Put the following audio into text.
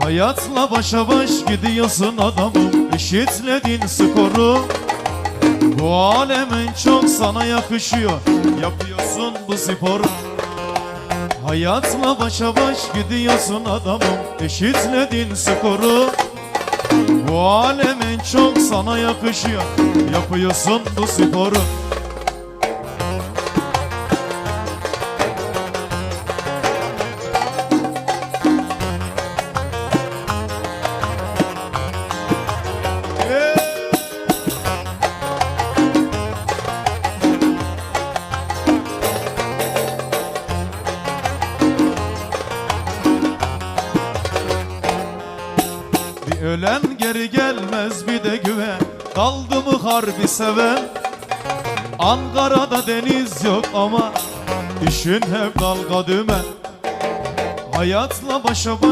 Hayatla başa baş gidiyorsun adamım Eşitledin skoru. Bu alemin çok sana yakışıyor Yapıyorsun bu sporu. Hayatla başa baş gidiyorsun adamım Eşitledin skoru. Bu alemin çok sana yakışıyor Yapıyorsun bu sporu Bir ölen geri gelmez bir de güven Kaldı mı harbi seven? Ankara'da deniz yok ama İşin hep dalga dümen. Hayatla başa baş